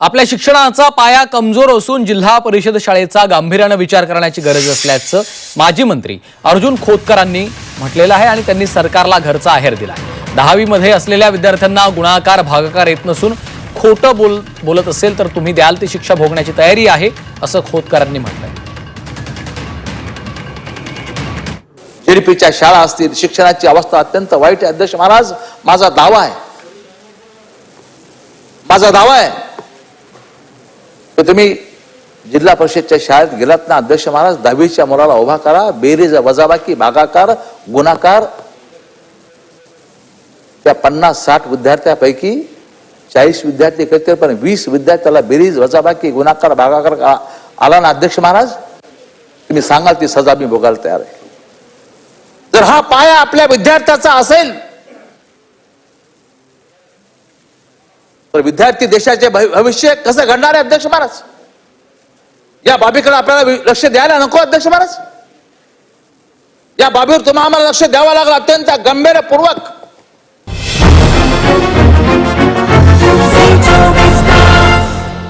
आपल्या शिक्षणाचा पाया कमजोर असून जिल्हा परिषद शाळेचा गांभीर्यानं विचार करण्याची गरज असल्याचं माजी मंत्री अर्जुन खोतकरांनी म्हटलेलं आहे आणि त्यांनी सरकारला घरचा आहेर दिला दहावीमध्ये असलेल्या विद्यार्थ्यांना गुणाकार भागाकार येत नसून खोटं बोल बोलत असेल तर तुम्ही द्याल ती शिक्षा भोगण्याची तयारी आहे असं खोतकरांनी म्हटलंय. झेडपीच्या शाळा असतील शिक्षणाची अवस्था अत्यंत वाईट आहे. अध्यक्ष महाराज माझा दावा आहे. माझा दावा आहे. तर तुम्ही जिल्हा परिषदच्या शाळेत गेलात ना अध्यक्ष महाराज दहावीच्या मुलाला उभा करा बेरीज वजाबाकी भागाकार गुणाकार. त्या पन्नास साठ विद्यार्थ्यापैकी चाळीस विद्यार्थी करतील पण वीस विद्यार्थ्याला बेरीज वजाबाकी गुणाकार भागाकार आला ना अध्यक्ष महाराज? तुम्ही सांगाल ती सजा मी भोगायला तयार आहे. जर हा पाया आपल्या विद्यार्थ्याचा असेल तर विद्यार्थी देशाचे भविष्य कसं घडणार आहे अध्यक्ष महाराज? या बाबीकडे आपल्याला लक्ष द्यायला नको अध्यक्ष महाराज? या बाबीवर तुम्हाला आम्हाला लक्ष द्यावं लागलं अत्यंत गंभीरपूर्वक.